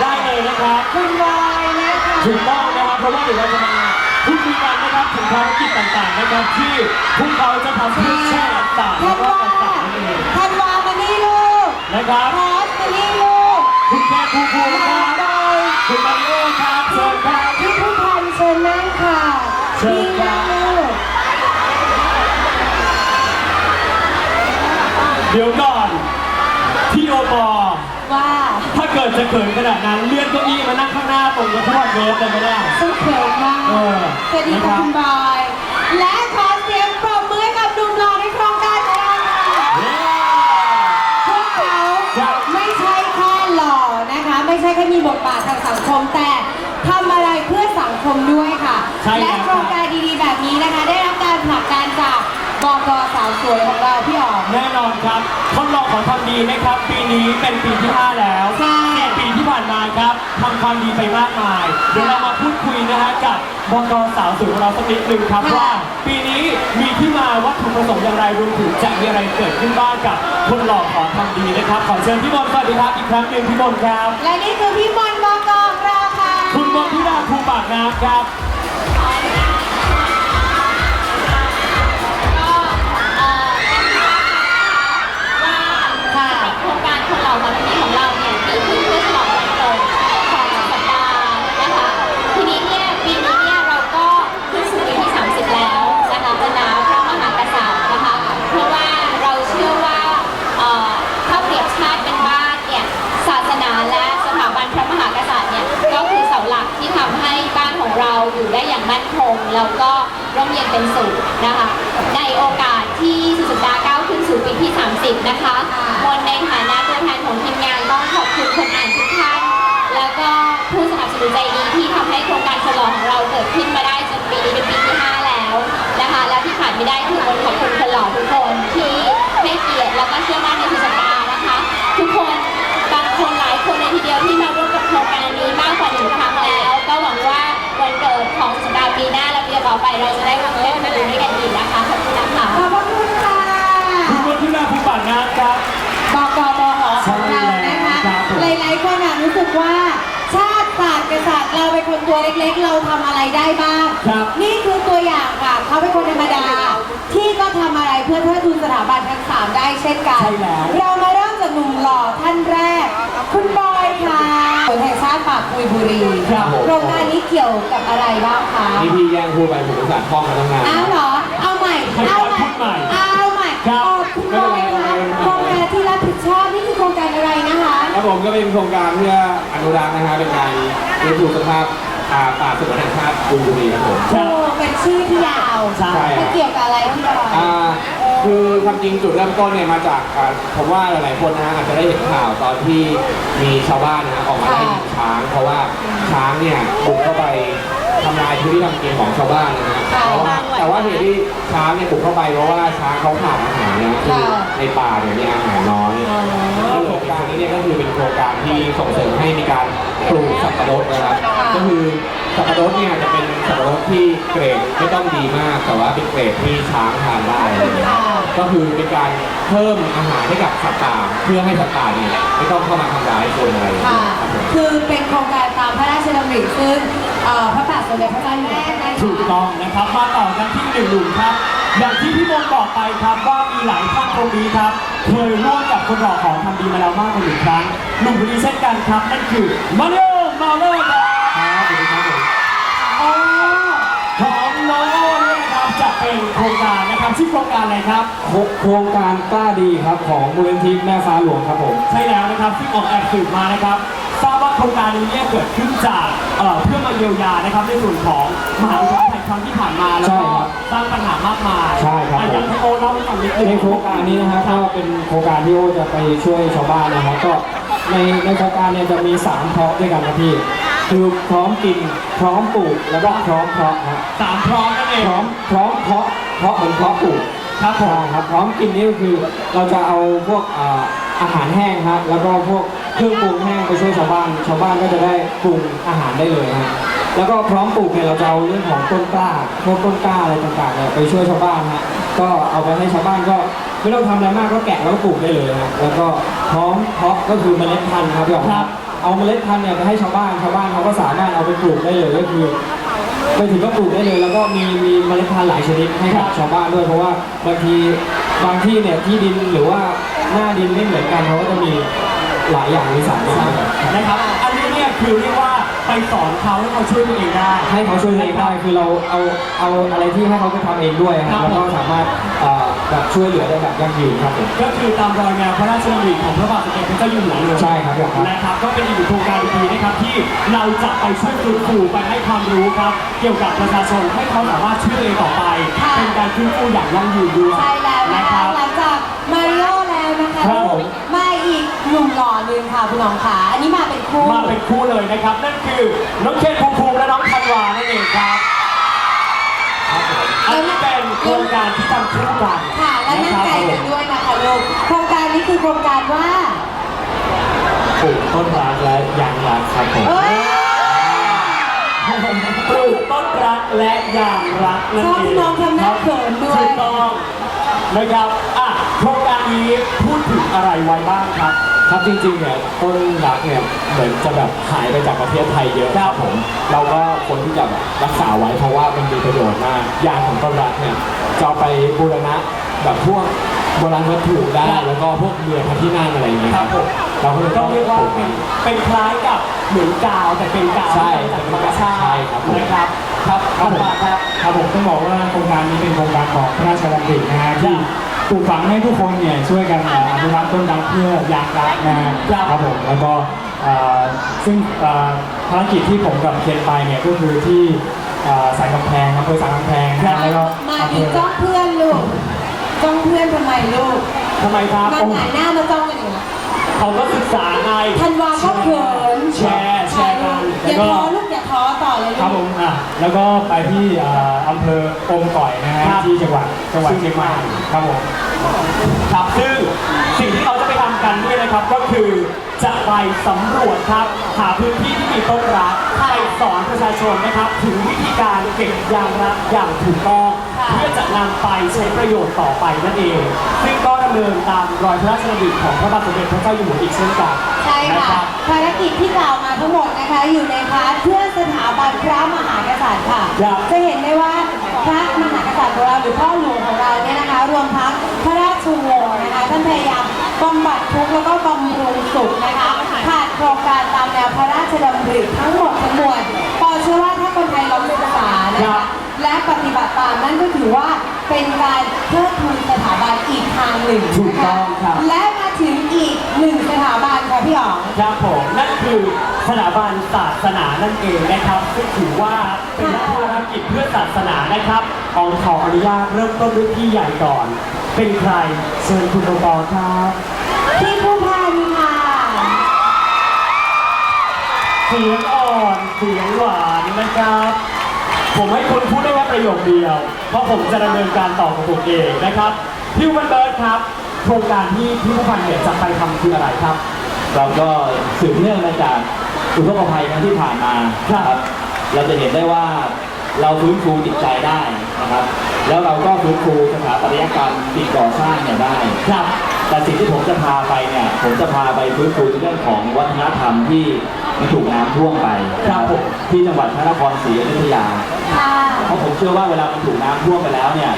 ได้เลยนะครับถูกต้องนะครับเพราะว่าเดี๋ยวเราจะมาพูดคุยกันนะครับถึงภารกิจต่างๆนะครับที่พวกเขาจะทำเพื่อชาติต่างๆรอบต่างๆนั่นเองนะครับคุณแม่ครูครูครับคุณมาริโอครับเชิญครับ เชิญครับ เดี๋ยวก่อนพี่โอปอว่าถ้าเกิดจะเขินขนาดนั้นเลื่อนเก้าอี้มานั่งข้างหน้าตรงกระทอดเวิร์ดเลยไม่ได้ซึ่งเขินมากเออสวัสดีค่ะคุณบอย และขอเสียงปรบมือให้กับหนุ่มหล่อในโครงการของเราค่ะเย้พวกเขาครับไม่ใช่แค่หล่อนะคะ ไม่ใช่แค่มีบทบาททางสังคมแต่ทำอะไรเพื่อสังคมด้วยค่ะ ใช่แล้วและโครงการดีๆแบบนี้นะคะ ได้รับการผลักดันจาก บกสาวสวยของเราพี่อ๋อม แน่นอนครับทดลองของทำดีนะครับ ปีนี้เป็นปีที่ 5 แล้วใช่ สี่ปีที่ผ่านมาครับทำความดีไปมากมาย เดี๋ยวเรามาพูดคุยนะฮะกับบกสาวสวยของเราสักนิดหนึ่งครับค่ะว่า ปีนี้มีที่มาวัตถุประสงค์อย่างไรรวมถึงจะมีอะไรเกิดขึ้นบ้างกับคนหล่อขอทำดีนะครับ ขอเชิญพี่มนต์สวัสดีครับอีกครั้งหนึ่งพี่มนต์ครับ และนี่คือพี่มนต์บกของเราค่ะ คุณมนทิดาภูปากน้ำครับารคนเราวันนี้ของเราเนี่ยมีขึ้นเพื่อฉลองวันเกิดของสัปดาห์นะคะ ทีนี้เนี่ยปีนี้เนี่ยเราก็ขึ้นสู่ปีที่ 30 แล้วนะคะบรรดาพระมหากษัตริย์นะคะ เพราะว่าเราเชื่อว่าเอ่อถ้าเปรียบชาติเป็นบ้านเนี่ยศาสนาและสถาบันพระมหากษัตริย์เนี่ยก็คือเสาหลักที่ทำให้บ้านของเราอยู่ได้อย่างมั่นคง แล้วก็ร่มเย็นเป็นสุขนะคะในโอกาสที่สุดสัปดาห์ สู่ปีที่ 30 นะคะมนในฐานะตัวแทนของทีมงานต้องขอบคุณคนอ่านทุกท่าน แล้วก็ผู้สนับสนุนใจดีที่ทำให้โครงการฉลองของเราเกิดขึ้นมาได้จนปีนี้เป็นปีที่ 5 แล้วนะคะ และที่ขาดไม่ได้คือมนขอบคุณคนหล่อทุกคนที่ให้เกียรติแล้วก็เชื่อมั่นในสุดสัปดานะคะ ทุกคนบางคนหลายคนเลยทีเดียวที่มาร่วมกับโครงการนี้มากกว่าหนึ่งครั้งแล้ว ก็หวังว่าวันเกิดของสัปดาห์ปีหน้าและปีต่อไปเราจะได้มาเล่นมาดูด้วยกันอีกนะคะขอบคุณนะคะ คุณมนทิดาภูปาก น้ำครับบกบหของเรานะคะครับผมหลายๆคนอะรู้สึกว่า ชาติศาสตร์กษัตริย์เราเป็นคนตัวเล็กๆ เราทำอะไรได้บ้าง ครับนี่คือตัวอย่างค่ะเขาเป็นคนธรรมดา ที่ก็ทำอะไรเพื่อเทิดทูนสถาบันทั้งสามได้เช่นกัน ใช่แล้ว เรามาเริ่มจากหนุ่มหล่อท่านแรก คุณบอยค่ะผลแห่งชาติปากกุยบุรีครับผม โครงการนี้เกี่ยวกับอะไรบ้างคะ นี่พี่แย่งพูดไปผมอุตส่าห์ท่องมาตั้งนาน อ้าวเหรอ เอาใหม่ให้เอาบอยใหม่พูดใหม่ เอาใหม่ ครับเอ่อคุณบอยคะโครงการที่รับผิดชอบนี่คือโครงการอะไรนะคะ ครับผมก็เป็นโครงการเพื่ออนุรักษ์นะฮะเป็นการฟื้นฟูสภาพอ่าป่าสงวนแห่งชาติกุยบุรีครับผมครับโอ้เป็นชื่อที่ยาวใช่ มันเกี่ยวกับอะไรพี่บอยอ่าคือความจริงจุดเริ่มต้นเนี่ยมาจากอ่าผมว่าหลายๆคนนะฮะอาจจะได้เห็นข่าวตอนที่มีชาวบ้านนะฮะออกมาไล่ยิงช้าง เพราะว่าช้างเนี่ยบุกเข้าไปทำลายพื้นที่ทำกินของชาวบ้านนะฮะค่ะแต่ว่าแต่ว่าเหตุที่ช้างเนี่ยบุกเข้าไปเพราะว่าช้างเขาขาดอาหารนะคือค่ะในป่าเนี่ยมีอาหารน้อยอ๋อโครงการนี้เนี่ยก็คือเป็นโครงการที่ส่งเสริมให้มีการปลูกสับปะรดนะครับค่ะก็คือสับปะรดเนี่ยจะเป็นสับปะรดที่เกรดไม่ต้องดีมาก แต่ว่าเป็นเกรดที่ช้างทานได้อะไรอย่างเงี้ยค่ะก็คือเป็นการเพิ่มอาหารให้กับสัตว์ป่าเพื่อให้สัตว์ป่าเนี่ยไม่ต้องเข้ามาทำร้ายคนอะไรอย่างค่ะเงี้ยครับผม คือเป็นโครงการตามพระราชดำริซึ่ง เอ่อพระบาทสมเด็จพระเจ้าอยู่หัวนะคะถูกต้องนะครับมาต่อกันที่หนึ่งหนุ่มครับ อย่างที่พี่มนบอกไปครับว่ามีหลายท่านตรงนี้ครับ เคยร่วมกับคนหล่อของทำดีมาแล้วมากกว่าหนึ่งครั้งหนุ่มคนนี้เช่นกันครับนั่นคือมาริโอมาโลครับครับ เป็นโครงการนะครับชื่อโครงการอะไรครับ โครงการกล้าดีครับของมูลนิธิแม่ฟ้าหลวงครับผม ใช่แล้วนะครับที่ออกแอบสืบมานะครับทราบว่าโครงการนี้เนี่ยเกิดขึ้นจากเอ่อเพื่อมาเยียวยานะครับในส่วนของมหาวิทยาลัยครั้งที่ผ่านมาแล้วใช่ก็ครับสร้างปัญหามากมายใช่ครับ อะอยากให้โอเล่าให้ฟังนิดนึงในโครงการนี้นะครับก็เป็นโครงการที่โอจะไปช่วยชาวบ้านนะครับก็ในในโครงการเนี่ยจะมี3เพาะด้วยกันครับพี่ คือพร้อมกิน พร้อมปลูกแล้วก็พร้อมเพาะครับสามพร้อมนั่นเองพร้อมพร้อมเพาะเพาะเหมือนเพาะปลูกครับผมใช่ครับพร้อมกินนี่ก็คือเราจะเอาพวกอ่าอาหารแห้งครับแล้วก็พวกเครื่องปรุงแห้งไปช่วยชาวบ้านชาวบ้านก็จะได้ปรุงอาหารได้เลยฮะแล้วก็พร้อมปลูกเนี่ยเราจะเอาเรื่องของต้นกล้าพวกต้นกล้าอะไรต่างๆเนี่ยไปช่วยชาวบ้านฮะก็เอาไปให้ชาวบ้านก็ไม่ต้องทำอะไรมากก็แกะแล้วก็ปลูกได้เลยฮะแล้วก็พร้อมเพาะก็คือเมล็ดพันธุ์ครับพี่อ๋อมครับพ เอาเมล็ดพันธุ์เนี่ยไปให้ชาวบ้านชาวบ้านเขาก็สามารถเอาไปปลูกได้เลยก็คือไปถึงก็ปลูกได้เลย แล้วก็มีมีเมล็ดพันธุ์หลายชนิดให้กับชาวบ้านด้วยเพราะว่าบางทีบางที่เนี่ยที่ดินหรือว่าหน้าดินไม่เหมือนกันเขาก็จะมีหลายอย่างมีสารไม่เหมือนกันนะครับ อันนี้เนี่ยคือเรียกว่าไปสอนเขาให้เขาช่วยตัวเองได้ ให้เขาช่วยตัวเองได้คือเราเอาเอาอะไรที่ให้เขาไปทำเองด้วยคครัรับบแล้วก็สามารถเอ่อ แบบช่วยเหลือได้แบบยั่งยืนครับผม ก็คือตามรอยงานพระราชดำริของพระบาทสมเด็จพระเจ้าอยู่หัวเลยใช่ครับครับ นะครับ ก็เป็นอีกหนึ่งโครงการดีๆนะครับที่เราจะไปช่วยฟื้นฟูไปให้ความรู้ครับ เกี่ยวกับประชาชนให้เขาสามารถช่วยตัวเองต่อไป ค่ะ เป็นการฟื้นฟูอย่างยั่งยืนด้วยใช่แล้วนะนะคคะรับ หลังจากมาริโอแล้วนะคะครับผม มาอีกหนุ่มหล่อหนึ่งค่ะคุณน้องขาอันนี้มาเป็นคู่มาเป็นคู่เลยนะครับ นั่นคือน้องเคนภูมิภูมิและน้องธันวานั่นเองครับ อันนี้เป็นโครงการที่ทำคู่กันค่ะ และนั่งไกลกันด้วยนะคะลูกโครงการนี้คือโครงการว่าปลูกต้นรักและยางรักครับผมเอ้ยปลูกต้นรักและยางรักนั่นชอบเองที่น้องทำหน้าเขินด้วยถูกต้องนะครับอะโครงการนี้พูดถึงอะไรไว้บ้างครับ ครับจริงๆเนี่ยต้นรักเนี่ยเหมือนจะแบบหายไปจากประเทศไทยเยอะครับผมเราก็ควรที่จะแบบรักษาไว้เพราะว่ามันมีประโยชน์มากยางของต้นรักเนี่ยจะเอาไปบูรณะแบบพวกโบราณวัตถุได้ครับแล้วก็พวกเรือพระที่นั่งอะไรอย่างเงี้ยครับผมเราก็เลยต้ต้อองงเรียกว่าปลูกเป็มันนเป็นคล้ายกับเหมือนกาวแต่เป็นกาวใช่จากธรรมชาติใช่ครับผม นะครับครับครับผมมาครับครับผมต้องบอกว่าโครงการนี้เป็นโครงการของพระราชดำรินะฮะที่ ปลูกฝังให้ทุกคนเนี่ยช่วยกันเอ่ออนุรักษ์ต้นรักเพื่ออยากรักนะฮะครับผมแล้วก็เอ่อซึ่งเอ่อภารกิจที่ผมกับเคนไปเนี่ยก็คือที่เอ่อสายกำแพงอำเภอสายกำแพงนะฮะแล้วก็มาอำเภอีกอจ้องเพื่อนลูกจ้องเพื่อนทำไมลูกทำไมครับมาหงายหน้ามาจ้องกันอย่างนี้ เขาก็ศึกษาไงธันวาก็เขินแชร์แชร์กันอย่าท้อลูกอย่าท้อต่อเลยครับผลูกมอะแล้วก็ไปที่เอ่ออำเภออมก่อยนะฮะครับที่จังหวัดจังหวัดเชียงใหม่ครับผม ครับซึ่งสิ่งที่เราจะไปทำกันเนี่ยนะครับก็คือจะไปสำรวจครับหาพื้นที่ที่มีต้นรักไปสอนประชาชนนะครับ ถึงวิธีการเก็บยางรักอย่างถูกต้อง เพื่อจะนำไปใช้ประโยชน์ต่อไปนั่นเอง ซึ่งก็ดำเนินตามรอยพระราชดำริของพระบาทสมเด็จพระเจ้าอยู่หัวอีกเช่นกันใช่นะคค่ะรับ ภารกิจที่กล่าวมาทั้งหมดนะคะอยู่ในพาร์ทเพื่อสถาบันพระมหากษัตริย์ค่ะ ครับ จะเห็นได้ว่าพระมหากษัตริย์ของเราหรือพ่อหลวงของเราเนี่ยนะคะ รวมทั้งพระราชวงศ์นะคะท่านพยายามบำบัดทุกข์แล้วก็บำรุงสุขนะคะผ่านโครงการตามแนวพระราชดำริทั้งหมดทั้งมวลปอเชื่อว่าถ้า คนไทยลองศึกษานะครัคะบและปฏิบัติตามนั่นก็ถือว่าเป็นการเพิ่มทุนสถาบันอีกทางหนึ่งถูกนะต้คะองครับ และมาถึงอีกหนึ่งสถาบันค่ะพี่อ๋องครับผมนั่นคือสถาบันศาสนานั่นเองนะครับซึ่งถือว่าเป็นภารกิจเพื่อศาสนานะครับอองขออนุญาตเริ่มต้นด้วยพี่ใหญ่ก่อน เป็นใครเชิญคุณโอปอครับพี่ผู้พัน เสียงอ่อนเสียงหวานนะครับ ผมให้คุณพูดได้แค่ประโยคเดียว เพราะผมจะดำเนินการต่อของผมเองนะครับพี่วันเบิร์ดครับ โครงการที่พี่ผู้พันเนี่ยจะไปทำคืออะไรครับ เราก็สืบเนื่องมาจากอุทกภัยครั้งที่ผ่านมาครับ เราจะเห็นได้ว่าเราฟื้นฟูจิตใจได้นะครับ แล้วเราก็ฟื้นฟูสถาปัตยกรรมสิ่งก่อสร้างเนี่ยได้ครับ แต่สิ่งที่ผมจะพาไปเนี่ยผมจะพาไปฟื้นฟูในเรื่องของวัฒนธรรมที่มันถูกน้ำท่วมไปครับผมที่จังหวัดพระนครศรีอยุธยาค่ะเพราะผมเชื่อว่าเวลามันถูกน้ำท่วมไปแล้วเนี่ย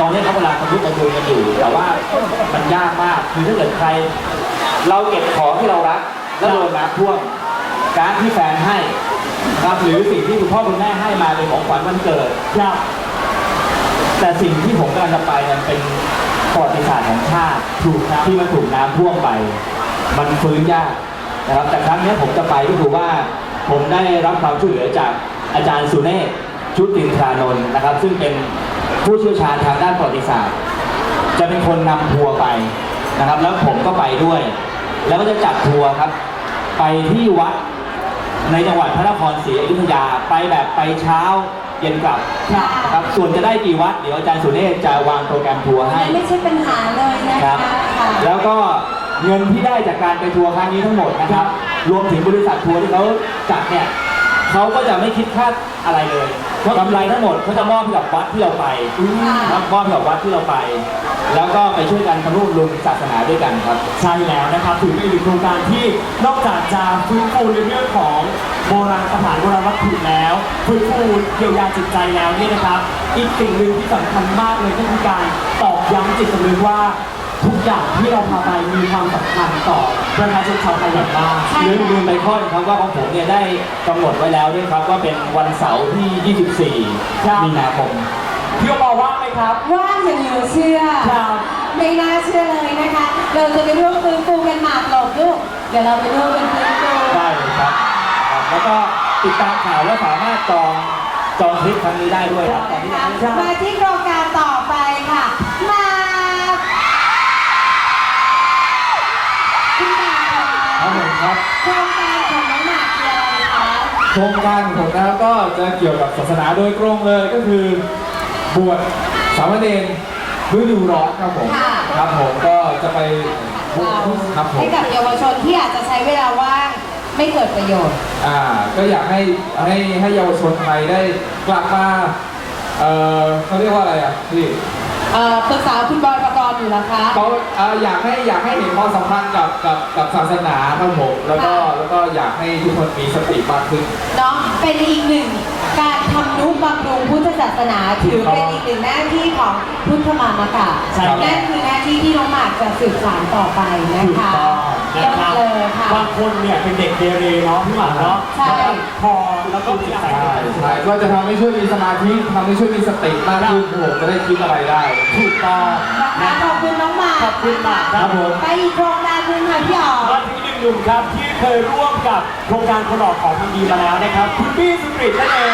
ตอนนี้เขากำลังกระทุกกระทุนกันอยู่ แต่ว่ามันยากมากคือถ้าเกิดใคร เราเก็บของที่เรารักแล้วโดนน้ำท่วมการดที่แฟนให้นะครับหรือสิ่งที่คุณพ่อคุณแม่ให้มาเป็นของขวัญวันเกิดครับแต่สิ่งที่ผมกำลังจะไปเนี่ยเป็น ประวัติศาสตร์ของชาติถูกครับที่มันถูกน้ำท่วมไป มันฟื้นยากนะครับแต่ครั้งนี้ผมจะไปก็คือว่าผมได้รับความช่วยเหลือจากอาจารย์สุเนศชุตินทรานนท์นะครับ ซึ่งเป็นผู้เชี่ยวชาญทางด้านประวัติศาสตร์ จะเป็นคนนำทัวร์ไปนะครับ แล้วผมก็ไปด้วย แล้วก็จะจัดทัวร์ครับ ไปที่วัด ในจังหวัดพระนครศรีอยุธยาไปแบบไปเช้าเย็นกลับค่ะนะครับส่วนจะได้กี่วัดเดี๋ยวอาจารย์สุเนศจะวางโปรแกรมทัวร์ให้นั่นไม่ใช่ปัญหาเลยนะคคะรับค่ะแล้วก็เงินที่ได้จากการไปทัวร์ครั้งนี้ทั้งหมดนะครับ รวมถึงบริษัททัวร์ที่เขาจัดเนี่ยเขาก็จะไม่คิดค่าอะไรเลย กำไรทั้งหมดเขาจะมอบให้กับวัดที่เราไปครับมอบให้กับวัดที่เราไป แล้วก็ไปช่วยกันทำรูปรุงศาสนาด้วยกันครับ ใช่แล้วนะครับถือเป็นอีกหนึ่งโครงการที่นอกจากจะฟื้นฟูในเรื่องของโบราณสถานโบราณวัตถุแล้วฟื้นฟูเยียวยาจิตใจแล้วเนี่ยนะครับ อีกสิ่งหนึ่งที่สำคัญมากเลยก็คือการตอกย้ำจิตสำนึกว่า ทุกอย่างที่เราพาไปมีความสำคัญต่อประชาชนชาวไทยอย่างมากใช่ ลืมค่ะลืมไปข้อหนึงครับว่าของผมเนี่ยได้กำหนดไว้แล้วด้วยครับว่าเป็นวันเสาร์ที่ ครับ 24 มีนาคม พี่โอปอว่าไหมครับ ว่างอย่างเหลือเชื่อ ครับ ไม่น่าเชื่อเลยนะคะ เราจะไปร่วมฟื้นฟูกันหมากหลบลูก เดี๋ยวเราไปร่วมกันฟื้นฟูได้เลยครับครับ แล้วก็ติดตามข่าวและสามารถจองจองทริปครั้งนี้ได้ด้วยครับนะคะมาที่โครงการต่อ ครับผมครับโครงการของน้องหมากคืออะไรคะโครงการของผมนะครับก็จะเกี่ยวกับศาสนาโดยตรงเลยก็คือบวชสามเณรฤดูร้อนครับผมค่ะครับผมก็จะไปครับผมให้กับเยาวชนที่อาจจะใช้เวลาว่างไม่เกิดประโยชน์อ่าก็อยากให้ให้ให้เยาวชนไทยได้กลับมาเออเขาเรียกว่าอะไรอะพี่ เอ่อปรึกษาคุณบอยประกรณ์อยู่นะคะ เขาเอ่ออยากให้อยากให้เห็นความสำคัญกับกับกับศาสนาครับผมแล้วก็ค่ะ แล้วก็อยากให้ทุกคนมีสติมากขึ้น เนาะเป็นอีกหนึ่งการทำ นุบำรุงพุทธศาสนาถือเป็นอีกหนึ่งหน้าที่ของพุทธมามกะใช่ครับ นั่นคือหน้าที่ที่น้องหมากจะสืบสานต่อไปนะถูกคะต้องนะครับเยี่ยมเลยค่ะ บางคนเนี่ยเป็นเด็กเกเรเนาะพี่หมากเนาะใช่ พอแล้วก็มีอะไรใช่ใช่ก็จะทำให้ช่วยมีสมาธิทำให้ช่วยมีสติมากขึ้นผมจะได้คิดอะไรได้ ถูกต้องนะคะขอบคุณน้องหมากขอบคุณมากครับผม ไปอีกโครงการหนึงค่ะพี่อ๋อมาถึงอีกหนึ่งหนุ่มครับที่เคยร่วมกับโครงการคนออกของทำดีมาแล้วนะครับคุณบี้สุกริตนั่นเอง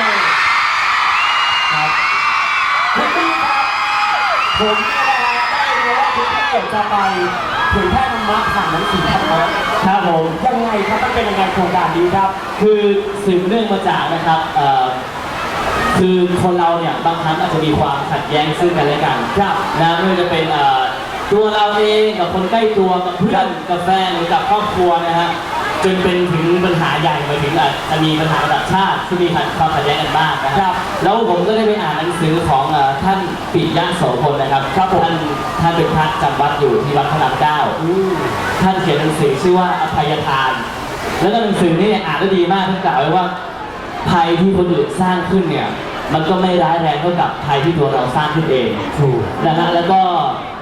ผมเนี่ยนะฮะได้รู้ว่าคุณบี้จะไปเผยแพร่ธรรมะผ่านหนังสือธรรมะครับผมยังไงครับมันเป็นยังไงโครงการนี้ครับ คือสืบเนื่องมาจากนะครับเอ่อคือคนเราเนี่ยบางครั้งอาจจะมีความขัดแย้งซึ่งกันและกันครับนะไม่ว่าจะเป็นเอ่อตัวเราเองกับคนใกล้ตัวกับเพื่อนกับแฟนหรือกับครอบครัวนะฮะ จนเป็นถึงปัญหาใหญ่ไปถึงอาจจะมีปัญหาระดับชาติที่มีความขัดแย้งกันบ้างนะคครัรับบแล้วผมก็ได้ไปอ่านหนังสือของเอ่อท่านปิยะโสพลนะครับครับผมท่านท่านเป็นพระจำวัดอยู่ที่วัดพระรามเก้าอืมท่านเขียนหนังสือชื่อว่าอภัยทาน แล้วก็หนังสือนี่อ่านได้ดีมากท่านกล่าวไว้ว่าภัยที่คนอื่นสร้างขึ้นเนี่ย มันก็ไม่ร้ายแรงเท่ากับภัยที่ตัวเราสร้างขึ้นเองถูกนะฮะแล้วก็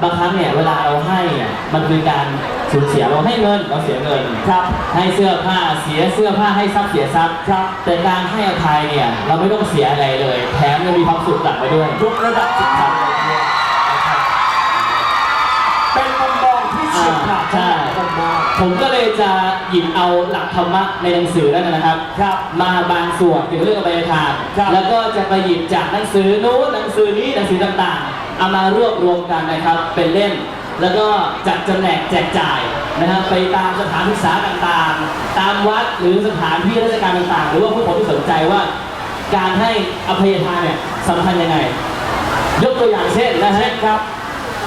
บางครั้งเนี่ยเวลาเราให้เนี่ยมันคือการสูญเสียเราให้เงินเราเสียเงินครับ ให้เสื้อผ้าเสียเสื้อผ้าให้ทรัพย์เสียทรัพย์ครับ แต่การให้อภัยเนี่ยเราไม่ต้องเสียอะไรเลย แถมยังมีความสุขกลับไปด้วยยกระดับจิตใจเผมมองผมก็เลยจะหยิบเอาหลักธรรมะในหนังสือนั่นนะครับ ครับมาบางส่วนเกี่ยวกับเรื่องอภัยทานครับแล้วก็จะไปหยิบจากหนังสือนู้นหนังสือนี้หนังสือต่างๆเอามารวบรวมกันนะครับ เป็นเล่มแล้วก็จัดจำแนกแจกจ่ายนะครับไปตามสถานศึกษาต่างๆ ตามวัดหรือสถานที่ราชการต่างๆ หรือว่าผู้คนที่สนใจว่า การให้อภัยทานเนี่ยสำคัญยังไง ยกตัวอย่างเช่นนะฮะครับ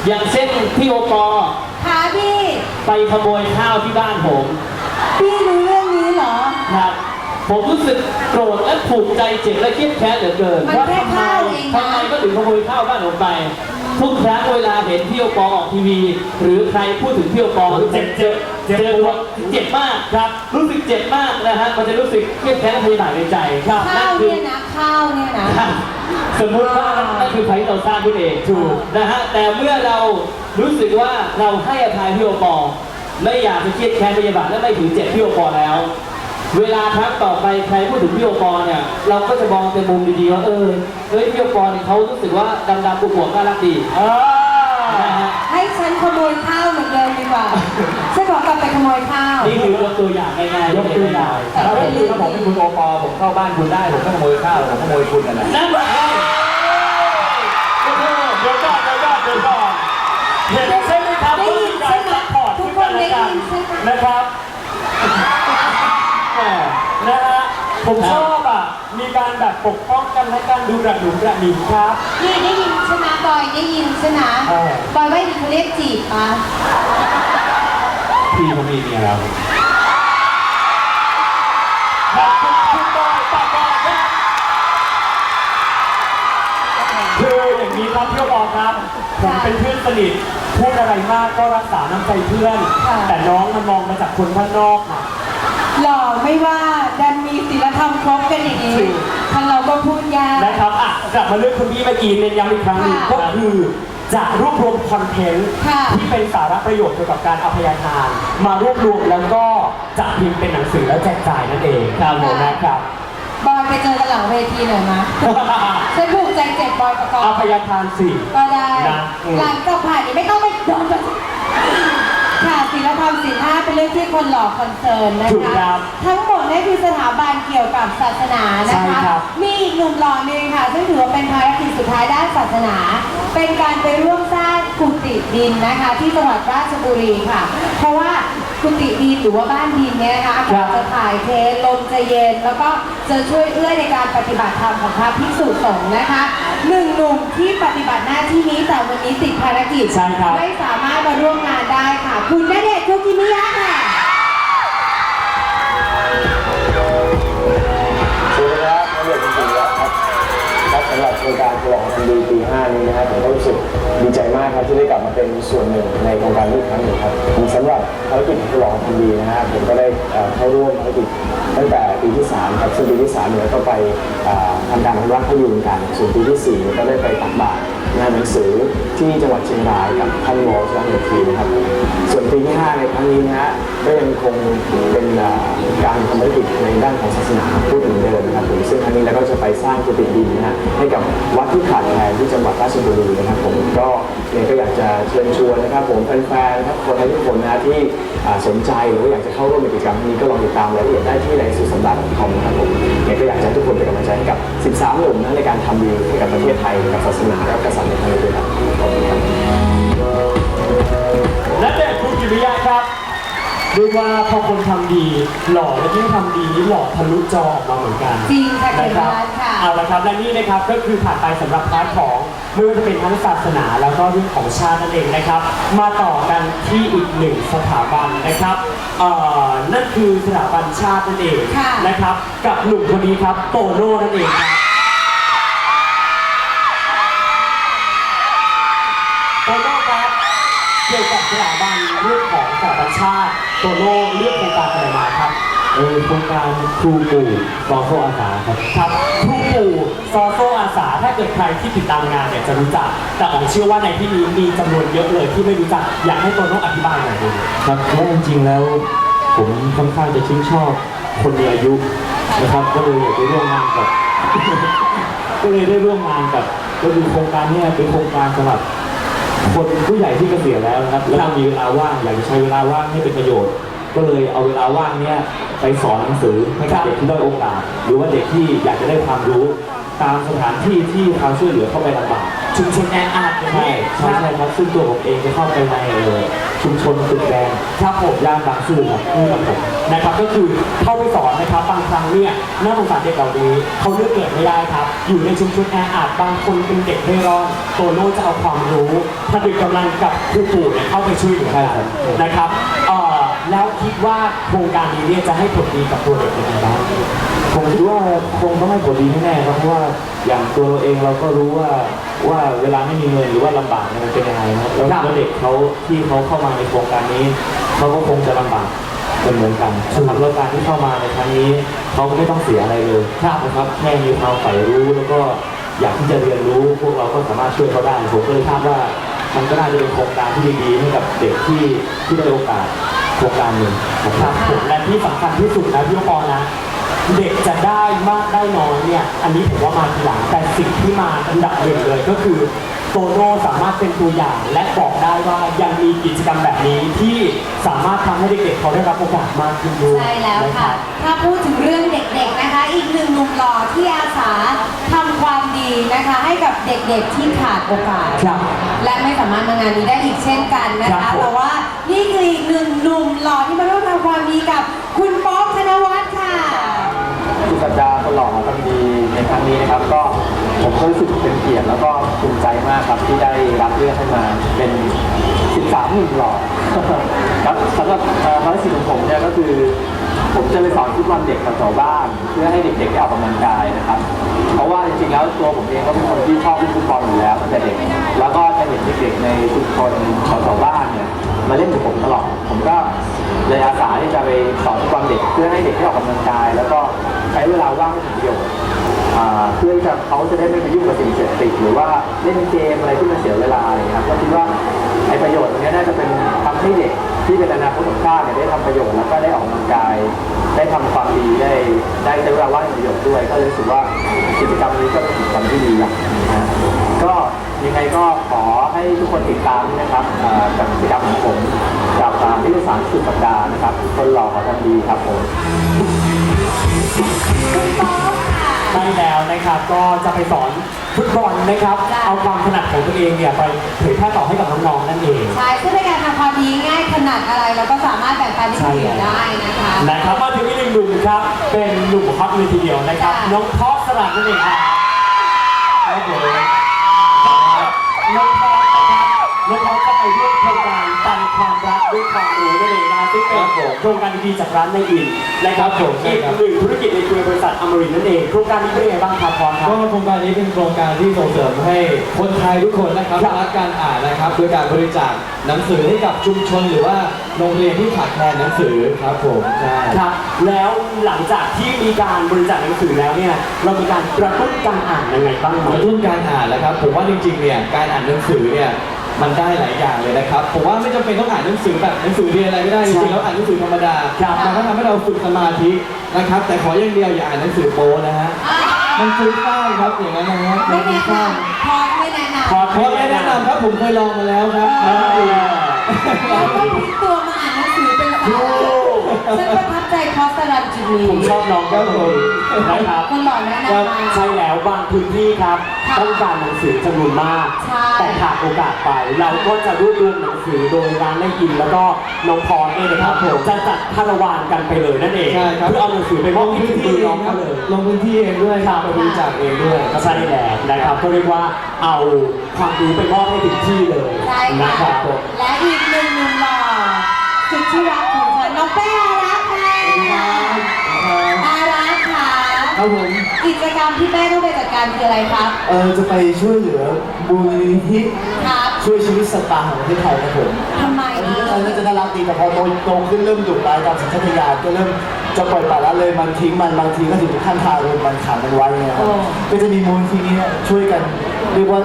อย่างเช่นพี่โอปอค่ะพี่ ไปขโมยข้าวที่บ้านผมพี่รู้เรื่องนี้เหรอ ครับผมรู้สึกโกรธและผูกใจเจ็บและเครียดแค้นเหลือเกินมันว่าแค่ทำไมข้าวเองนะ ทำไมก็ถึงขโมยข้าวบ้านผมไป ทุกครั้งเวลาเห็นพี่โอปอออกทีวี หรือใครพูดถึงพี่โอปอเจ็บเจ็บเจ็บเจ็บปวดเจ็บมากครับ รู้สึกเจ็บมากนะฮะมันจะรู้สึกเครียดแค้นและพยาบาทในใจครับข้านั่วนคืเนี่อ ยนะข้าวเนี่ยนะ สมมุติว่านั่นคือภัยที่เราสร้างขึ้นเองถูกนะฮะแต่เมื่อเรา รู้สึกว่าเราให้อภัยพี่โอปอไม่อยากจะเครียดแค้นพยาบาทและไม่ถือเจ็บพี่โอปอแล้ว เวลาครั้งต่อไปใครพูดถึงพี่โอปอเนี่ย เราก็จะมองเป็นมุมดีๆว่าเออเฮ้ยพี่โอปอเนี่ยเขารู้สึกว่าดำๆบวกๆน่ารักดีเออนะฮะ ให้ฉันขโมยข้าวเหมือนเดิมดีกว่า ฉันขอกลับไปขโมยข้าว นี่คือยกตัวอย่างง่ายๆยกตัวอย่างถ้าผมถ้าผมเป็นคุณโอปอผมเข้าบ้านคุณได้ผมก็ขโมยข้าวผมขโมยคุณนั่นแหละ นั่นแหละ นใช่ไหมนะครับแหมนะฮะผมชอบอะ มีการแบบปกป้องกันและการดูกระหนุกกระหนิงครับ นี่ได้ยินใช่ไหมบอยได้ยินใช่ไหมเออบอยว่าดิเขาเรียกจีบปะพี่เขามีเมียแล้วขอบคุณคุณบอยปากบอยครับครับพี่ปอครับ ผมเป็นเพื่อนสนิท พูดอะไรมากก็รักษาน้ำใจเพื่อน ค่ะ แต่น้องมันมองมาจากคนข้างนอกน่ะ หล่อไม่ว่าดันมีศีลธรรมครบกันอย่างนี้จริง ทางเราก็พูดยาก นะครับอะกลับมาเรื่องคุณพี่เมื่อกี้เน้นย้ำอีกครั้งหนึ่งค่ะก็คือจะรวบรวมคอนเทนต์ค่ะที่เป็นสาระประโยชน์เกี่ยวกับการอภัยทาน มารวบรวมแล้วก็จะพิมพ์เป็นหนังสือแล้วแจกจ่ายนั่นเองครับผมนะครับ บอยไปเจอกันหลังเวทีหน่อยมะ ฉันผูกใจเจ็บบอยประกอบอภัยทานสี่ ก็ได้ นะอืม หลังจากผ่านนี้ไม่ต้องไปโดนค่ะศีลธรรมศีลห้าเป็นเรื่องที่คนหล่อคอนเซิร์นนะถูกคะ ครับทั้งหมดนี่คือสถาบันเกี่ยวกับศาสนานะใช่คะ ครับ มีอีกหนุ่มหล่อหนึ่งค่ะ ซึ่งถือว่าเป็นภารกิจสุดท้ายด้านศาสนา เป็นการไปร่วมสร้างกุฏิดินนะคะ ที่จังหวัดราชบุรีค่ะ เพราะว่า กุฏิดินหรือว่าบ้านดินเนี่ยนะคะอากาศจะถ่ายเทลมจะเย็น แล้วก็จะช่วยเอื้อในการปฏิบัติธรรมของพระภิกษุสงฆ์นะคะหนึ่งหนุ่มที่ปฏิบัติหน้าที่นี้แต่วันนี้ติดภารกิจใช่ครับ ไม่สามารถมาร่วมงานได้ค่ะ คุณณเดชน์คุกิมิยะค่ะ โครงการฉลองทันดีปี5นี้นะครับผมก็รู้สึกดีใจมากครับที่ได้กลับมาเป็นส่วนหนึ่งในโครงการนี้อีกครั้งหนึ่งครับสำหรับภารกิจฉลองทันดีนะครับผมก็ได้เข้าร่วมภารกิจตั้งแต่ปีที่3ครับซึ่งปีที่3เนี่ยก็ไปอ่อทำการอนุรักษ์พยูนกันส่วนปีที่สี่ก็ได้ไปตักบาตร งานหนังสือที่จังหวัดเชียงรายกับท่านวอชลังเทีนะครับ ส่วนปีที่ 5 ในครั้งนี้นะฮะก็ยังคงเป็นการทำภารกิจในด้านของศาสนาพูดเหมือนเดิมนะครับผมซึ่งครั้งนี้เราก็จะไปสร้างกุฏิดินนะฮะให้กับวัดที่ขาดแคลนที่จังหวัดราชบุรีนะครับผมก็เนี่ยก็อยากจะเชิญชวนนะครับผมแฟนๆนะครับคนไทยทุกคนนะที่สนใจหรือว่าอยากจะเข้าร่วมกิจกรรมนี้ก็ลองติดตามรายละเอียดได้ที่ในสุดสัปดาห์คอมนะครับผมเนี่ยก็อยากจะทุกคนเป็นกำลังใจให้กับ 13 หนุ่มนะในการทำดีให้กับประเทศไทยกับศาสนาและกษัตริย์ในไทยด้วยครับขอบคุณครับและเด็กคุณกิริยะครับเรียกว่าพอคนทำดีหล่อและยิ่งทำดีนี่หล่อทะลุจอออกมาเหมือนกันจริงค่ะนะครัเก่งมากค่ะ เอาละครับและนี่นะครับก็คือผ่านไปสำหรับพาร์ทของไม่ว่าจะเป็นทั้งศาสนาแล้วก็เรื่องของชาตินั่นเองนะครับ มาต่อกันที่อีกหนึ่งสถาบันนะครับเอ่อนั่นคือสถาบันชาตินั่นเองค่ะ นะครับ กับหนุ่มคนนี้ครับโตโน่นั่นเองครับ สถาบันเรื่องของสถาบันชาติโตโน่เลือกโครงการอะไรมาครับเออโครงการครูปู่ซอโซอาสาครับครับครูปู่ซอโซอาสาถ้าเกิดใครที่ติดตามงานเนี่ยจะรู้จัก แต่ผมเชื่อว่าในที่นี้มีจำนวนเยอะเลยที่ไม่รู้จักอยากให้โตโน่อธิบายหน่อยดูครับเพราะจริงๆแล้ว ผมค่อนข้างจะชื่นชอบคนมีอายุนะครับ ก็เลยอยากไปร่วมงานกับ ก็เลยได้ร่วมงานกับก็คือโครงการเนี้เป็นโครงการสำหรับ คนผู้ใหญ่ที่เกษียณแล้วนะครับแล้วก็มีเวลาว่างอยากจะใช้เวลาว่างให้เป็นประโยชน์ ก็เลยเอาเวลาว่างเนี้ยไปสอนหนังสือให้กับเด็กที่ด้อยโอกาส หรือว่าเด็กที่อยากจะได้ความรู้ตามสถานที่ที่เขาช่วยเหลือเข้าไปลำบาก ชุมชนแออัดอย่างใช่นี้ใช่ใช่ครับซึ่งตัวผมเองจะเข้าไปในเอ่อชุมชนตึกแดงครับผมย่านบางซื่อครับนี่ครับผมนะครับก็คือเข้าไปสอนนะครับบางครั้งเนี่ยน่าสงสารเด็กเหล่านี้เขาเลือกเกิดไม่ได้ครับ อยู่ในชุมชนแออัดบางคนเป็นเด็กเร่ร่อนโตโน่จะเอาความรู้ผนึกกำลังกับครูปู่เนี่ยเข้าไปช่วยเหลือกันนะครับเอ่อ แล้วคิดว่าโครงการนี้เนี่ยจะให้ผลดีกับตัวเด็กยังไงบ้างผมคิดว่าคงต้องให้ผลดีแน่ๆครับเพราะว่าอย่างตัวเราเองเราก็รู้ว่าว่าเวลาไม่มีเงินหรือว่าลำบากเนี่ยมันเป็นยังไงนะครับแล้วครับแล้วเด็กเขาที่เขาเข้ามาในโครงการนี้เขาก็คงจะลำบากเป็นเหมือนกันนะครับแล้วการที่เข้ามาในครั้งนี้เขาก็ไม่ต้องเสียอะไรเลยนะครับแค่มีความใฝ่รู้แล้วก็อยากที่จะเรียนรู้พวกเราก็สามารถช่วยเขาได้ผมก็เลยคาดว่ามันก็น่าจะเป็นโครงการที่ดีๆให้กับเด็กที่ที่ได้โอกาส โครงการหนึ่งนะคครัรับบผมและที่สำคัญที่สุดนะพี่ปอนะ เด็กจะได้มากได้น้อยเนี่ย อันนี้ผมว่ามาทีหลังแต่สิ่งที่มาอันดับหนึ่งเลยก็คือโตโน่สามารถเป็นตัวอย่างและบอกได้ว่ายังมีกิจกรรมแบบนี้ที่สามารถทำให้เด็กๆเขาได้รับโอกาสมากขึ้นด้วยใช่แล้วนรัค่ะบถ้าพูดถึงเรื่องเด็กๆนะคะ อีกหนึ่งหนุ่มหล่อที่อาสาทำความดีนะคะ ให้กับเด็กๆที่ขาดโอกาส ครับ และไม่สามารถมางานนี้ได้อีกเช่นกันนะครัคะบผมเพราะว่านี่คืออีกหนึ่งหนุ่มหล่อที่มาร่วมทำความดีกับคุณป๊อกธนวัฒน์ค่ะ สุดสัปดาห์ตลอดทำดีในครั้งนี้นะครับ ก็ผมก็รู้สึกเป็นเกียรติแล้วก็ภูมิใจมากครับที่ได้รับเลือกให้มาเป็น 13หนุ่มหล่อ ครับสำหรับเอ่อภารกิจของผมเนี่ยก็คือ ผมจะไปสอนฟุตบอลเด็กแถวๆบ้าน เพื่อให้เด็กๆได้ออกกำลังกายนะครับ เพราะว่าจริงๆแล้วตัวผมเองก็เป็นคนที่ชอบฟุตบอลอยู่แล้วตั้งแต่เด็ก แล้วก็จะเห็นเด็กๆในชุมชนแถวๆบ้านเนี่ยมาเล่นกับผมตลอด ผมก็เลยอาสาที่จะไปสอนฟุตบอลเด็ก เพื่อให้เด็กได้ออกกำลังกาย แล้วก็ใช้เวลาว่างให้เป็นประโยชน์เพื่อจะเขาจะได้ไม่ไปยุ่งกับสิ่งเสพติดหรือว่าเล่นเกมอะไรที่มันเสียเวลาอะไรครับก็คิดว่าไอ้ประโยชน์ตรงนี้น่าจะเป็นทำให้เด็ก ที่เป็นอนาคตของชาติเนี่ยได้ทำประโยชน์แล้วก็ได้ออกกำลังกาย ได้ทำความดีได้ได้ใช้เวลาว่างประโยชน์ด้วย ก็เลยรู้สึกว่ากิจกรรมนี้ก็เป็นกิจกรรมที่ดีอย่างนะก็ยังไงก็ขอให้ทุกคนติดตามนะครับกับกิจกรรมของผมกับอ่านิตยสารสุดสัปดาห์นะครับคนหล่อขอทำดีครับผม คุณป๊อปค่ะใช่แล้วนะครับ ก็จะไปสอนฟุตบอลนะครับ จ้ะ เอาความถนัดของตัวเองเนี่ยไปเผยแพร่ต่อให้กับน้องๆนั่นเอง ใช่ซึ่งในการทำความดีง่ายขนาดอะไรเราก็สามารถแบ่งปันให้คนอื่นได้นะคะ นะครับมาถึงอีกหนึ่งหนุ่มครับ เป็นหนุ่มฮอตเลยทีเดียวนะครับค่ะน้องท็อปสลัดนั่นเองครับครับผมน้องท็อปนะครับน้องท็อปก็ไป ร่วมโครงการปันความรักด้วยความรู้นั่นเองนะซึ่งเป็นโครงการดีๆจากร้านในอินนะครับผมอีกหนึ่งธุรกิจในเครือบริษัทอมรินทร์นั่นเองโครงการนี้เป็นยังไงบ้างครับพรครับ ก็โครงการนี้เป็นโครงการที่ส่งเสริมให้คนไทยทุกคนนะครับครับรักการอ่านนะครับโดยการบริจาคหนังสือให้กับชุมชนหรือว่าโรงเรียนที่ขาดแคลนหนังสือครับผมใช่ ครับแล้วหลังจากที่มีการบริจาคหนังสือแล้วเนี่ยเรามีการกระตุ้นการอ่านยังไงบ้างไหม กระตุ้นการอ่านแล้วครับผมว่าจริงๆเนี่ยการอ่านหนังสือเนี่ย มันได้หลายอย่างเลยนะครับผมว่าไม่จำเป็นต้องอ่านหนังสือแบบหนังสือเรียนอะไรไม่ได้จริงๆแล้วอ่านหนังสือธรรมดาครับมันก็ทำให้เราฝึกสมาธินะครับ แต่ขออย่างเดียวอย่าอ่านหนังสือโป๊นะฮะมันฟุ้งซ่านครับอย่างนั้นนะฮะมัไม่นฟุ้แนะงซ่านนำพอไม่แนะนำพอเพราะไม่แนะนำครับผมเคยลองมาแล้วครับเออแล้วก็พลิกตัวมาอ่านหนังสือเป็นภาษาฉันประทับใจคอสรันจุนีผมชอบน้องก็เลยนะครับคนหล่อแนะนำมาใช่แล้วบางพื้นที่ครับค่ะ ต้องการหนังสือจำนวนมาก ใช่ แต่ขาดโอกาสไป เราก็จะรวบรวมหนังสือโดยร้านได้กิน แล้วก็น้องพรเองนะครับผมจะจัดคาราวานกันไปเลยนั่นเองใช่ครับ เพื่อเอาหนังสือไปมอบให้ถึงมือน้องคเขารับเลย ลงพื้นที่เองด้วยครับไปบริจาคเองด้วยใช่แล้วนะครับก็เรียกว่าเอาความรู้ไปมอบให้ถึงที่เลยใช่นะคค่ะรับผมและอีกหนึ่งหนุ่มหล่อสุดที่รักของฉันน้องเป้อารักค่ะอารักค่ะ ครับผมกิจกรรมที่เป้ต้องไปจัดการคืออะไรครับ เออจะไปช่วยเหลือมูลนิธิครับช่วยชีวิตสัตว์ป่าแห่งประเทศไทยครับผมทำไมอันนี้อะก็น่าจะน่ารักดีแต่พอโตโตขึ้นเริ่มดุร้ายตามสัญชาตญาณก็เริ่มจะปล่อยปละละเลยมันทิ้งมันบางทีก็ถึงขั้นทารุณมันขังมันไว้เนี่ยครับก็จะมีมูลนิธินี้ช่วยกันเรียกว่า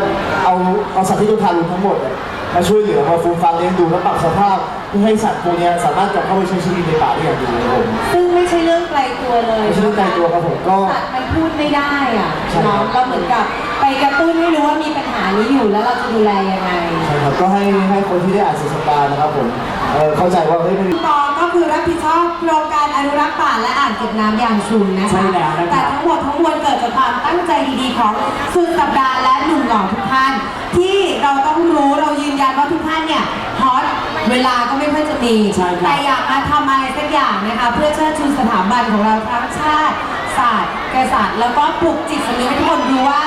เอาเอาสัตว์ที่โดนทารุณทั้งหมดเนี่ย มาช่วยเหลือมาฟูมฟังเลี้ยงดูและปรับสภาพเพื่อให้สัตว์พวกเนี้ยสามารถกลับเข้าไปใช้ชีวิตในป่าได้อย่างดีครับผม ซึ่งไม่ใช่เรื่องไกลตัวเลยไม่ใช่เรื่องไกลตัวครับผมก็สัตว์มันพูดไม่ได้อะใช่ครับ เนาะก็เหมือนกับไปกระตุ้นให้รู้ว่ามีปัญหานี้อยู่แล้วเราจะดูแลยังไง ใช่ครับก็ให้ให้คนที่ได้อ่านสุดสัปดาห์นะครับผม เออเข้าใจว่าเฮ้ยมัน ตองก็คือรับผิดชอบโครงการอนุรักษ์ป่าและอ่างเก็บน้ำอย่างชุนนะคะ ใช่แล้วนะครับ แต่ทั้งหมดทั้งมวลเกิดจากความตั้งใจดีๆของสุดสัปดาห์และหนุ่มหล่อทุกท่าน ที่เราต้องรู้เรายืนยันว่าทุกท่านเนี่ยฮอตเวลาก็ไม่ค่อยจะมีใช่ครับ แต่อยากมาทำอะไรสักอย่างนะคะ เพื่อเชิดชูสถาบันของเราทั้งชาติ ศาสตร์กษัตริย์แล้วก็ปลุกจิตสำนึกให้ทุกคนรู้ว่า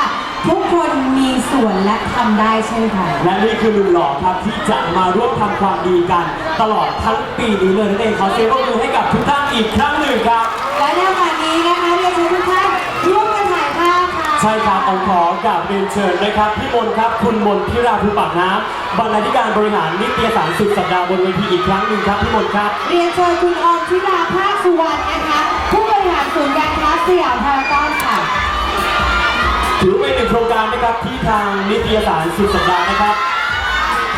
ทุกคนมีส่วนและทำได้เช่นกันและนี่คือหนุ่มหล่อครับที่จะมาร่วมทำความดีกัน ตลอดทั้งปีนี้เลยนั่นเองขอเสียงปรบมือให้กับทุกท่านอีกครั้งหนึ่งครับ และในวันนี้นะคะเรียนเชิญทุกท่านร่วมกันถ่ายภาพค่ะใช่ครับองขอกับเรียนเชิญนะครับพี่มนครับคุณมนพิราภูปากน้ำบรรณาธิการบริหารนิตยสารสุดสัปดาห์บนเวทีอีกครั้งหนึ่งครับพี่มนครับ เรียนเชิญคุณออมธิดาภาคสุวรรณนะคะ ผู้บริหารศูนย์การค้าสยามพารากอนค่ะ ถือเป็นหนึ่งโครงการนะครับที่ทางนิตยสารสุดสัปดาห์นะครับ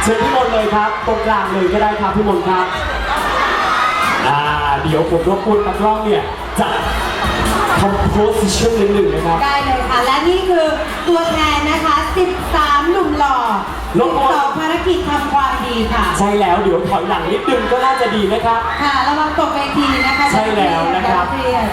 เชิญพี่มนเลยครับตรงกลางเลยก็ได้ครับพี่มนครับอ่าเดี๋ยวผมรบกวนนักร้องเนี่ยจะทำโพสิชันนิดหนึ่งนะครับ ได้เลยค่ะ และนี่คือตัวแทนนะคะ 13 หนุ่มหล่อลงบอล 12ภารกิจทำความดีค่ะ ใช่แล้วเดี๋ยวถอยหลังนิดนึงก็น่าจะดีนะครับ ค่ะระวังตกเวทีนะคะใช่แล้วนะครับเยด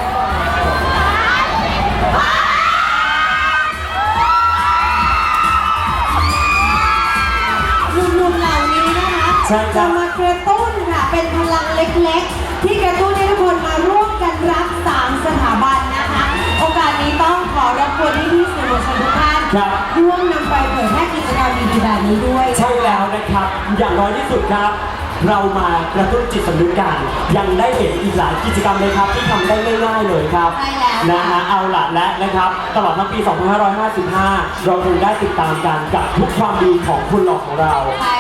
จะบมากระตุ้นค่ะ เป็นพลังเล็กๆ ที่กระตุ้นให้ทุกคนมาร่วมกันรักสามสถาบันนะคะ โอกาสนี้ต้องขอรับควรที่ที่สื่อมวลชนทุกท่านครับ ร่วมนำไปเผยแพร่กิจกรรมดีๆแบบนี้ด้วย ใช่แล้วนะครับ อย่างน้อยที่สุดครับ เรามากระตุ้นจิตสำนึกกันยังได้เห็นอีกหลายกิจกรรมเลยครับ ที่ทำได้ง่ายๆเลยครับใช่แล้ว นะฮะเอาละและนะครับ ตลอดทั้งปี 2555 เราคงได้ติดตามกันกับทุกความดีของคุณหลอกของเรา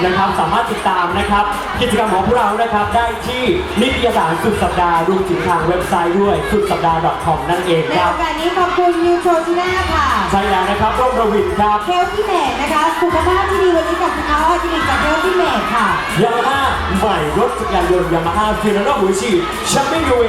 นะครับ สามารถติดตามนะครับ กิจกรรมของพวกเรานะครับ ได้ที่นิตยสารสุดสัปดาห์รวมถึงทางเว็บไซต์ด้วยสุดสัปดาห์ .com นั่นเองในครัโอบกาสนี้ขอบคุณนิวโทรจิน่าค่ะใช่แล้วนะครับร่มระวินครับเฮลที่เมดนะคะ สุขภาพที่ดีวันนี้กับคุณอาออร์จินิกจากเฮลที่เมดค่ะ ยามาฮ่าใหม่รถจักรยานยนต์ยามาฮ่าฟินาโนหัวฉีดแชมเปี้ยนยูเอ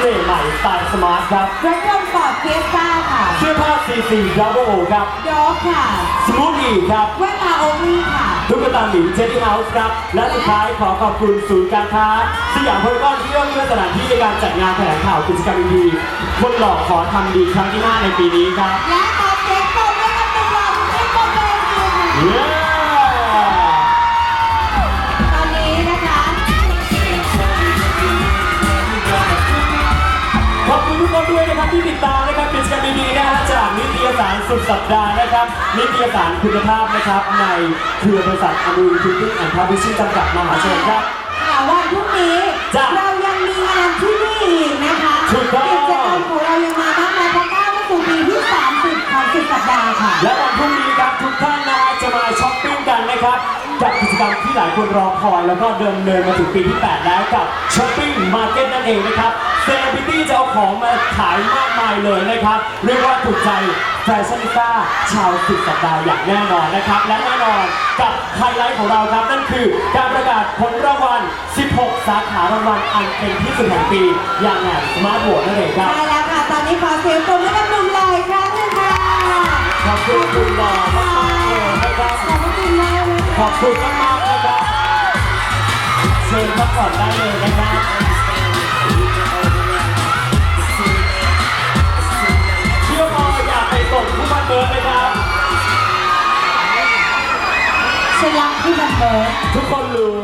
เล่ใหม่สไตล์สมาร์ทครับรถยนต์ฟอร์ดเฟียสต้าค่ะเสื้อผ้า CC Double O ครับดอกค่ะ สมูทอีครับแว่นตาโอลี่ค่ะตุ๊กตาหมีเจนนี่เฮาส์ครับ และสุดท้ายขอขอบคุณศูนย์การค้าสยามพารากอนที่เอื้อเฟื้อสถานที่ในการจัดงานแถลงข่าวกิจกรรมดีๆคนหลอกขอทำดีครั้งที่ 5 ในปีนี้ครับและขอเสียงปรบมือกับตัวเราที่ปรบมือค่ะเย้ต ที่ติดตามนะครับกิจกรรมดีๆนะฮะจากนิตยสารสุดสัปดาห์นะครับ นิตยสารคุณภาพนะครับ ในเครือบริษัทอมูลทิปปิ้งแอนด์พาร์ทชิ่งจำกัดมหาชนครับ ค่ะวันพรุ่งนี้ จ้ะเรายังมีงานที่นี่อีกนะคะถูกต้อง กิจกรรมของ และวันพรุ่งนี้ครับทุกท่านนะฮะจะมาช้อปปิ้งกันนะครับกับกิจกรรมที่หลายคนรอคอยแล้วก็เดินเนินมาถึงปีที่ 8 แล้วกับช้อปปิ้งมาร์เก็ตนั่นเองนะครับเซเลบริตี้จะเอาของมาขายมากมายเลยนะครับ เรียกว่าถูกใจแฟชั่นนิสต้าชาวสุดสัปดาห์อย่างแน่นอนนะครับ และแน่นอนกับไฮไลท์ของเราครับนั่นคือการประกาศผลรางวัล 16 สาขารางวัลอันเป็นที่สุดแห่งปี อย่างงานสมาร์ทโหวตนั่นเองครับ ใช่แล้วค่ะ ตอนนี้ขอเสียงปรบมือกับหนุ่มหล่ออีกครั้งหนึงค่ะ ขอบคุณคุณหล่อมากๆเลยนะครับขอบคุณมากเลยขอบคุณมากๆนะครับเชิญพักผ่อนได้เลยนะครับเที่ยวมออยากไปส่งผู้บันเบิร์นนะครับฉันรักพี่บันเบิร์ดทุกคนรู้